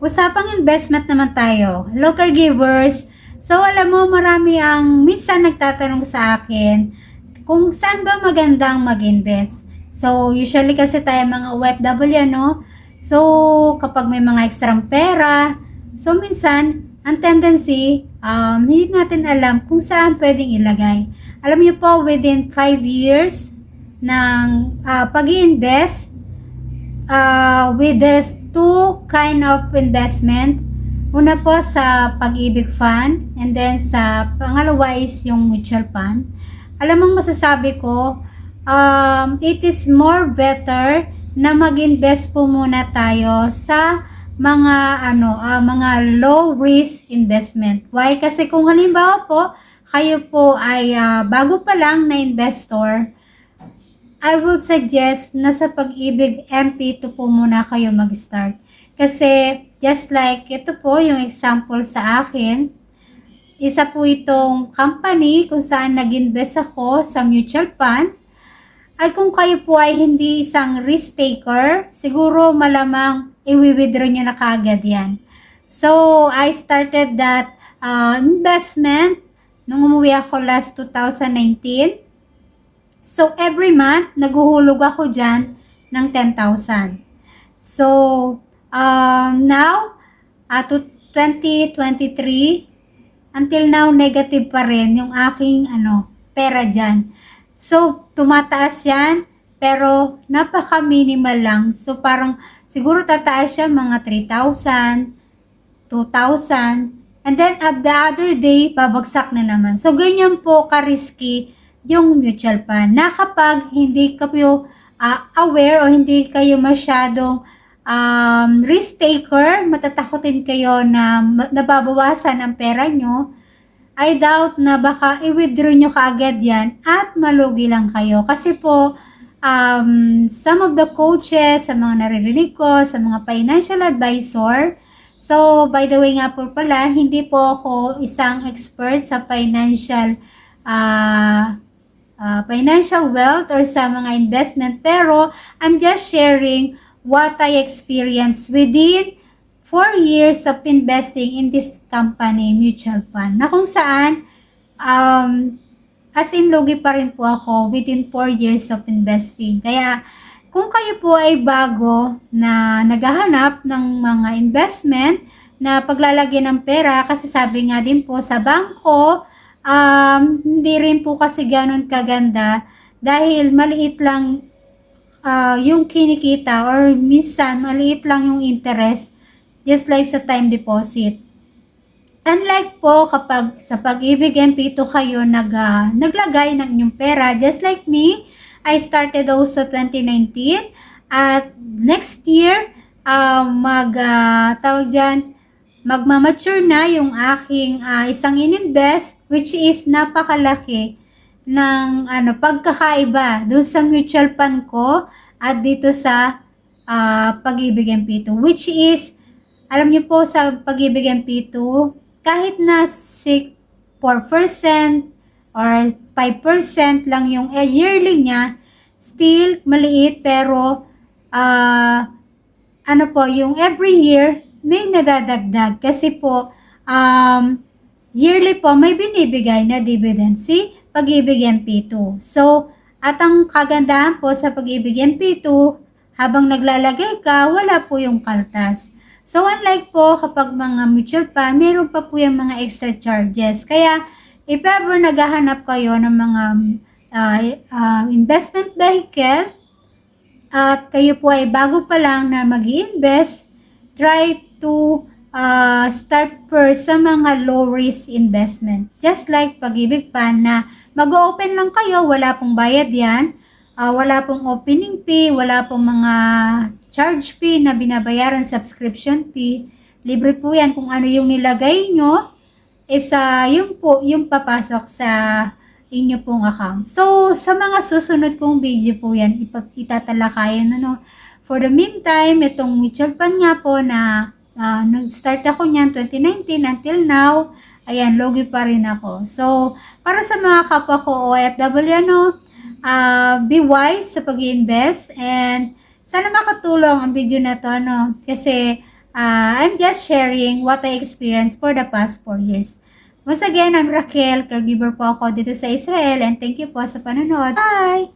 usapang investment naman tayo. Local givers. So, alam mo, marami ang minsan nagtatanong sa akin kung saan ba magandang mag-invest. So, usually kasi tayo mga OFW, no? So, kapag may mga extra pera, so minsan, ang tendency, um, hindi natin alam kung saan pwedeng ilagay. Alam niyo po, within 5 years ng uh, pag invest uh, with this two kind of investment, una po sa pag-ibig fund, and then sa pangalawa is yung mutual fund. Alam mo masasabi ko, um, it is more better na mag-invest po muna tayo sa mga ano, ah, mga low risk investment. Why? Kasi kung halimbawa po kayo po ay ah, bago pa lang na investor, I would suggest na sa pag-ibig MP2 po muna kayo mag-start. Kasi just like ito po yung example sa akin, isa po itong company kung saan nag-invest ako sa mutual fund. At kung kayo po ay hindi isang risk taker, siguro malamang i-withdraw nyo na kaagad yan. So, I started that uh, investment nung umuwi ako last 2019. So, every month, naguhulog ako dyan ng 10,000. So, um, now, uh, to 2023, until now, negative pa rin yung aking ano, pera dyan. So, tumataas yan, pero napaka-minimal lang. So, parang siguro tataas siya mga 3,000, 2,000, and then at the other day, babagsak na naman. So, ganyan po ka-risky yung mutual fund na kapag hindi kayo uh, aware o hindi kayo masyadong um, risk taker, matatakotin kayo na nababawasan ang pera nyo, I doubt na baka i-withdraw nyo kaagad yan at malugi lang kayo. Kasi po, um, some of the coaches, sa mga naririnig ko, sa mga financial advisor, so by the way nga po pala, hindi po ako isang expert sa financial uh, uh, financial wealth or sa mga investment, pero I'm just sharing what I experienced within 4 years of investing in this company, mutual fund, na kung saan, um, as in, lugi pa rin po ako within 4 years of investing. Kaya, kung kayo po ay bago na naghahanap ng mga investment na paglalagyan ng pera, kasi sabi nga din po sa bangko, um, hindi rin po kasi ganun kaganda dahil maliit lang uh, yung kinikita or minsan maliit lang yung interest just like sa time deposit. Unlike po kapag sa pag-ibig MP2 kayo nag, uh, naglagay ng inyong pera, just like me, I started also 2019 at next year, uh, mag, uh, tawag dyan, magmamature na yung aking uh, isang ininvest which is napakalaki ng ano pagkakaiba doon sa mutual fund ko at dito sa uh, pag-ibig MP2 which is alam niyo po sa pag-ibig MP2 kahit na 6 4% or 5% lang yung eh, yearly niya still maliit pero uh, ano po yung every year may nadadagdag kasi po um, yearly po may binibigay na dividend si Pag-ibig MP2. So, at ang kagandahan po sa Pag-ibig MP2, habang naglalagay ka, wala po yung kaltas. So, unlike po kapag mga mutual fund, meron pa po yung mga extra charges. Kaya, if ever naghahanap kayo ng mga uh, uh, investment vehicle, at kayo po ay bago pa lang na mag invest try to uh, start first sa mga low risk investment. Just like pag-ibig pa na mag-open lang kayo, wala pong bayad yan, uh, wala pong opening fee, wala pong mga charge fee na binabayaran, subscription fee. Libre po yan kung ano yung nilagay nyo, is uh, yung po, yung papasok sa inyo pong account. So, sa mga susunod kong video po yan, itatalakayan, ano, For the meantime, itong mutual fund nga po na uh, nag-start ako niyan 2019 until now, ayan, logi pa rin ako. So, para sa mga kapwa ko OFW, ano, uh, be wise sa pag invest and sana makatulong ang video na to, ano, kasi ah, I'm just sharing what I experienced for the past 4 years. Once again, I'm Raquel, caregiver po ako dito sa Israel and thank you po sa panonood. Bye!